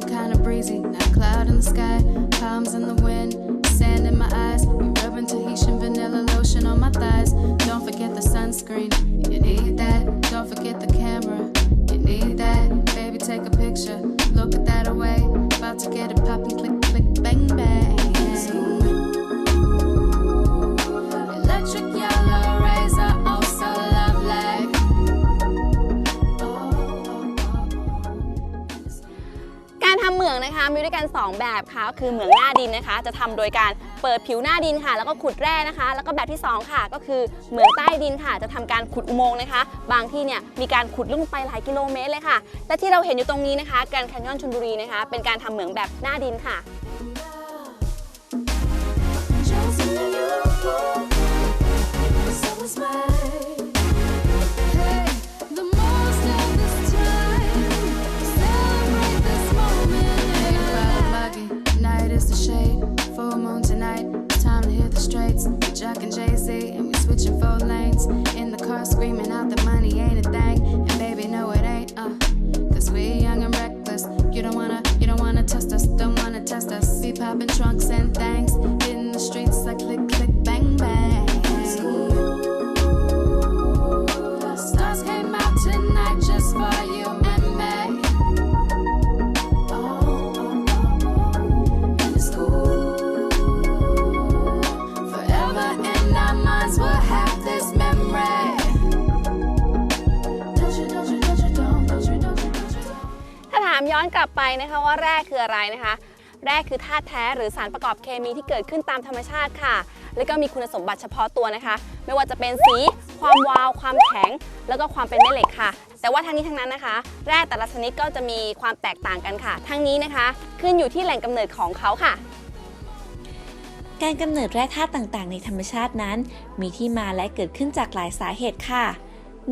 some kind of breezy. Not cloud in the sky, palms in the wind, มีด้วยกัน 2 แบบค่ะก็คือเหมืองหน้าดินนะคะ จะทำโดยการเปิดผิวหน้าดินค่ะ แล้วก็ขุดแร่นะคะ แล้วก็แบบที่ 2 ค่ะ ก็คือเหมืองใต้ดินค่ะ จะทำการขุดอุโมงค์นะคะ บางที่เนี่ยมีการขุดลึกลงไปหลายกิโลเมตรเลยค่ะ และที่เราเห็นอยู่ตรงนี้นะคะแกรนด์แคนยอนชลบุรีนะคะ เป็นการทำเหมืองแบบหน้าดินค่ะ Jack and Jay Z, and we switching four lanes. In the car screaming out that money ain't a thing, and baby, no it ain't. Uh, cause we young and reckless. You don't wanna, you don't wanna test us, don't wanna test us. We popping trunks and ามย้อนกลับไปนะคะว่าแร่คืออะไรนะคะ แร่คือธาตุแท้หรือสารประกอบเคมีที่เกิดขึ้นตามธรรมชาติค่ะ แล้วก็มีคุณสมบัติเฉพาะตัวนะคะ ไม่ว่าจะเป็นสี ความวาว ความแข็ง แล้วก็ความเป็นแม่เหล็กค่ะ แต่ว่าทั้งนี้ทั้งนั้นนะคะ แร่แต่ละชนิดก็จะมีความแตกต่างกันค่ะ ทั้งนี้นะคะ ขึ้นอยู่ที่แหล่งกำเนิดของเขาค่ะการกำเนิดแร่ธาตุต่างๆ ในธรรมชาตินั้น มีที่มาและเกิดขึ้นจากหลายสาเหตุค่ะ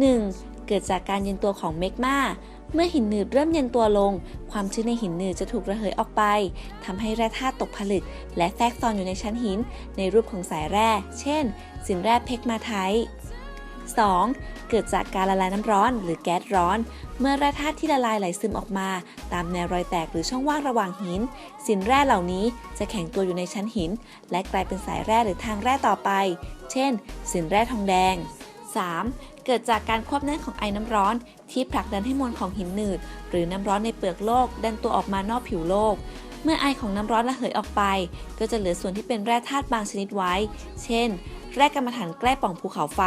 1. เกิดจากการเย็นตัวของเมกมา เมื่อหินหนืดเริ่มเย็นตัวลง ความชื้นในหินหนืดจะถูกระเหยออกไปทำให้แร่ธาตุตกผลึก และแทรกซ้อนอยู่ในชั้นหิน ในรูปของสายแร่ เช่น สินแร่เพกมาไทต์ 2. เกิดจากการละลายน้ำร้อนหรือแก๊สร้อน เมื่อแร่ธาตุที่ละลายไหลซึมออกมา ตามแนวรอยแตกหรือช่องว่างระหว่างหิน สินแร่เหล่านี้จะแข็งตัวอยู่ในชั้นหิน และกลายเป็นสายแร่หรือทางแร่ต่อไป เช่น สินแร่ทองแดง 3. เกิดจากการควบแน่นของไอน้ำร้อน ที่ผลักดันให้มวลของหินหนืด หรือน้ำร้อนในเปลือกโลก ดันตัวออกมานอกผิวโลก เมื่อไอของน้ำร้อนระเหยออกไป ก็จะเหลือส่วนที่เป็นแร่ธาตุบางชนิดไว้ เช่น แร่กรรมฐานใกล้ป่องภูเขาไฟ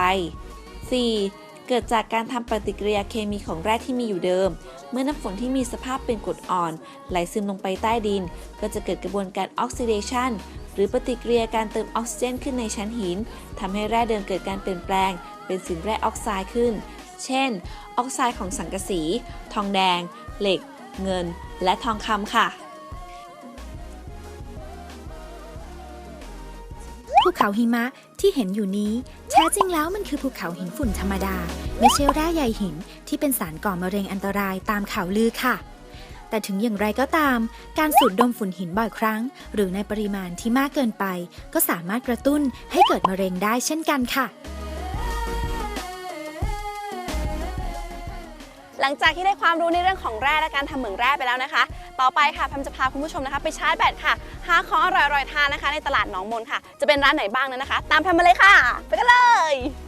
4. เกิดจากการทำปฏิกิริยาเคมีของแร่ที่มีอยู่เดิม เมื่อน้ำฝนที่มีสภาพเป็นกรดอ่อน ไหลซึมลงไปใต้ดิน ก็จะเกิดกระบวนการออกซิเดชันหรือปฏิกิริยาการเติมออกซิเจนขึ้นในชั้นหินทำให้แร่เดิมเกิดการเปลี่ยนแปลง เป็นสินแร่ออกไซด์ขึ้น เช่น ออกไซด์ของสังกะสี ทองแดง เหล็ก เงิน และทองคำค่ะ ภูเขาหิมะที่เห็นอยู่นี้แท้จริงแล้วมันคือภูเขาหินฝุ่นธรรมดา ไม่ใช่แร่ใยหินที่เป็นสารก่อมะเร็งอันตรายตามข่าวลือค่ะ แต่ถึงอย่างไรก็ตาม การสูดดมฝุ่นหินบ่อยครั้ง หรือในปริมาณที่มากเกินไป ก็สามารถกระตุ้นให้เกิดมะเร็งได้เช่นกันค่ะ หลังจากที่ได้ความรู้ในเรื่องของแร่และการทำเหมืองแร่ไปแล้วนะคะ ต่อไปค่ะแพมจะพาคุณผู้ชมนะคะ ไปชาร์จแบตค่ะ หาของอร่อยๆทานนะคะ ในตลาดหนองมนค่ะ จะเป็นร้านไหนบ้างนั้นนะคะ ตามแพมมาเลยค่ะ ไปกันเลย